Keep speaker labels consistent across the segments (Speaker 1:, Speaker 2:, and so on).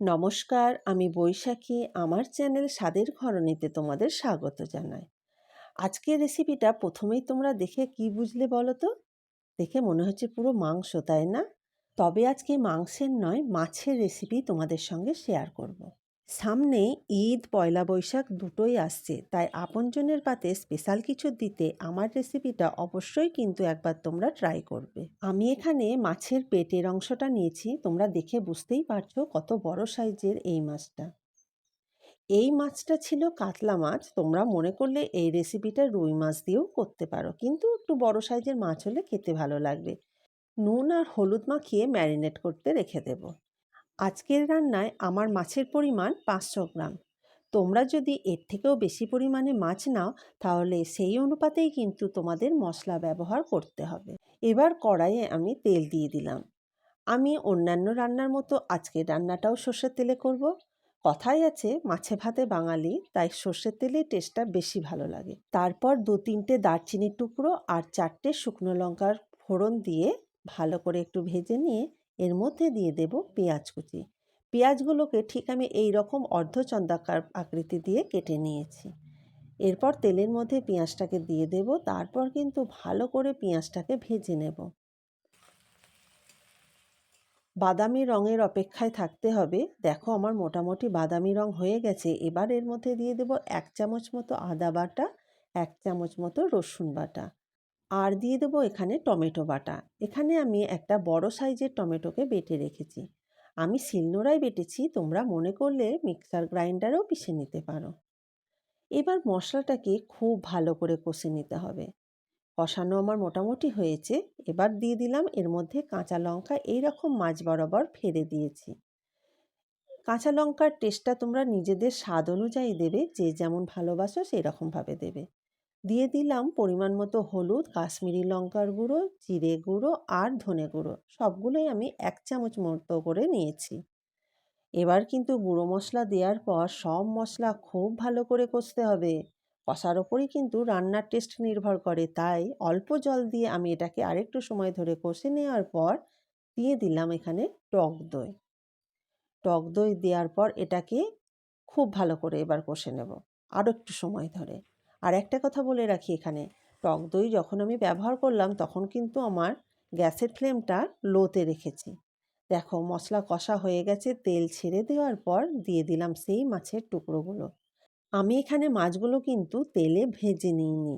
Speaker 1: নমস্কার, আমি বৈশাখী। আমার চ্যানেল স্বাদের ঘরণীতে তোমাদের স্বাগত জানাই। আজকের রেসিপিটা প্রথমেই তোমরা দেখে কি বুঝলে বলো তো দেখে মনে হচ্ছে পুরো মাংস, তাই না? তবে আজকে মাংসের নয়, মাছের রেসিপি তোমাদের সঙ্গে শেয়ার করব। সামনে ঈদ, পয়লা বৈশাখ দুটোই আসছে। তাই আপনজনের পাতে স্পেশাল কিছু দিতে আমার রেসিপিটা অবশ্যই কিন্তু একবার তোমরা ট্রাই করবে। আমি এখানে মাছের পেটের অংশটা নিয়েছি, তোমরা দেখে বুঝতেই পারছ কত বড় সাইজের এই মাছটা। এই মাছটা ছিল কাতলা মাছ, তোমরা মনে করলে এই রেসিপিটা রুই মাছ দিয়েও করতে পারো, কিন্তু একটু বড় সাইজের মাছ হলে খেতে ভালো লাগবে। নুন আর হলুদ মাখিয়ে ম্যারিনেট করতে রেখে দেবো। আজকের রান্নায় আমার মাছের পরিমাণ পাঁচশো গ্রাম। তোমরা যদি এর থেকেও বেশি পরিমাণে মাছ নাও, তাহলে সেই অনুপাতেই কিন্তু তোমাদের মশলা ব্যবহার করতে হবে। এবার কড়াইয়ে আমি তেল দিয়ে দিলাম। আমি অন্যান্য রান্নার মতো আজকের রান্নাটাও সর্ষের তেলে করব। কথাই আছে, মাছে ভাতে বাঙালি, তাই সর্ষের তেলের টেস্টটা বেশি ভালো লাগে। তারপর দু তিনটে দারচিনির টুকরো আর চারটে শুকনো লঙ্কার ফোড়ন দিয়ে ভালো করে একটু ভেজে নিয়ে এর মধ্যে দিয়ে দেব পেঁয়াজ কুচি। পেঁয়াজগুলোকে ঠিক আমি এই রকম অর্ধচন্দাকার আকৃতি দিয়ে কেটে নিয়েছি। এরপর তেলের মধ্যে পেঁয়াজটাকে দিয়ে দেব, তারপর কিন্তু ভালো করে পেঁয়াজটাকে ভেজে নেব। বাদামি রঙের অপেক্ষায় থাকতে হবে। দেখো আমার মোটামুটি বাদামি রং হয়ে গেছে। এবার এর মধ্যে দিয়ে দেব এক চামচ মতো আদা বাটা, এক চামচ মতো রসুন বাটা। আর দিয়ে দেবো এখানে টমেটো বাটা। এখানে আমি একটা বড় সাইজের টমেটোকে বেটে রেখেছি। আমি শিলনোড়ায় বেটেছি, তোমরা মনে করলে মিক্সার গ্রাইন্ডারেও পিষে নিতে পারো। এবার মশলাটাকে খুব ভালো করে কষে নিতে হবে। কষানো আমার মোটামুটি হয়েছে। এবার দিয়ে দিলাম, এর মধ্যে কাঁচা লঙ্কা এই রকম মাছ বরাবর ফেলে দিয়েছি। কাঁচা লঙ্কার টেস্টটা তোমরা নিজেদের স্বাদ অনুযায়ী দেবে, যে যেমন ভালোবাসো সেই রকমভাবে দেবে। দিয়ে দিলাম পরিমাণ মতো হলুদ, কাশ্মীরি লঙ্কার গুঁড়ো, জিরে গুঁড়ো আর ধনে গুঁড়ো। সবগুলোই আমি এক চামচ মতো করে নিয়েছি। এবার কিন্তু গুঁড়ো মশলা দেওয়ার পর সব মশলা খুব ভালো করে কষতে হবে। কষার ওপরই কিন্তু রান্নার টেস্ট নির্ভর করে। তাই অল্প জল দিয়ে আমি এটাকে আরেকটু সময় ধরে কষে নেওয়ার পর দিয়ে দিলাম এখানে টক দই। টক দই দেওয়ার পর এটাকে খুব ভালো করে এবার কষে নেব। আরও একটু সময় ধরে। আর একটা কথা বলে রাখি এখানে। টক দই যখন আমি ব্যবহার করলাম, তখন কিন্তু আমার গ্যাসের ফ্লেমটা লোতে রেখেছি। দেখো, মশলা কষা হয়ে গেছে, তেল ছেড়ে দেওয়ার পর দিয়ে দিলাম সেই মাছের টুকরোগুলো। আমি এখানে মাছগুলো কিন্তু তেলে ভেজে নিইনি।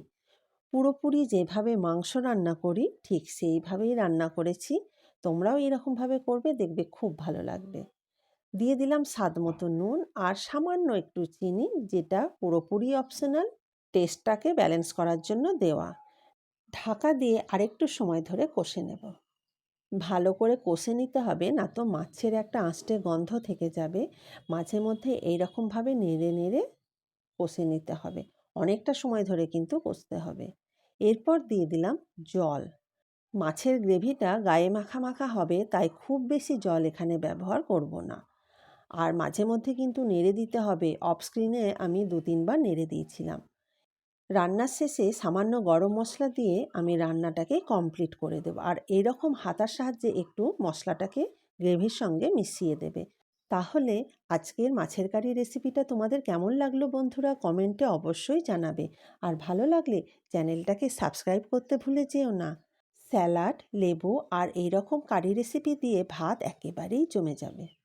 Speaker 1: পুরোপুরি যেভাবে মাংস রান্না করি, ঠিক সেইভাবেই রান্না করেছি। তোমরাও এরকমভাবে করবে, দেখবে খুব ভালো লাগবে। দিয়ে দিলাম স্বাদ মতো নুন আর সামান্য একটু চিনি, যেটা পুরোপুরি অপশনাল টেস্টটাকে ব্যালেন্স করার জন্য দেওয়া। ঢাকা দিয়ে আরেকটু সময় ধরে কষে নেব। ভালো করে কষে নিতে হবে, না তো মাছের একটা আঁচটে গন্ধ থেকে যাবে। মাঝে মধ্যে এইরকমভাবে নেড়ে নেড়ে কষে নিতে হবে। অনেকটা সময় ধরে কিন্তু কষতে হবে। এরপর দিয়ে দিলাম জল। মাছের গ্রেভিটা গায়ে মাখা মাখা হবে, তাই খুব বেশি জল এখানে ব্যবহার করব না। আর মাঝে মধ্যে কিন্তু নেড়ে দিতে হবে। অফ স্ক্রিনে আমি দু তিনবার নেড়ে দিয়েছিলাম। রান্নার শেষে সামান্য গরম মশলা দিয়ে আমি রান্নাটাকে কমপ্লিট করে দেবো। আর এরকম হাতার সাহায্যে একটু মশলাটাকে গ্রেভির সঙ্গে মিশিয়ে দেবে। তাহলে আজকের মাছের কারি রেসিপিটা তোমাদের কেমন লাগল বন্ধুরা কমেন্টে অবশ্যই জানাবে। আর ভালো লাগলে চ্যানেলটাকে সাবস্ক্রাইব করতে ভুলে যেও না। স্যালাড, লেবু আর এই রকম কারি রেসিপি দিয়ে ভাত একেবারেই জমে যাবে।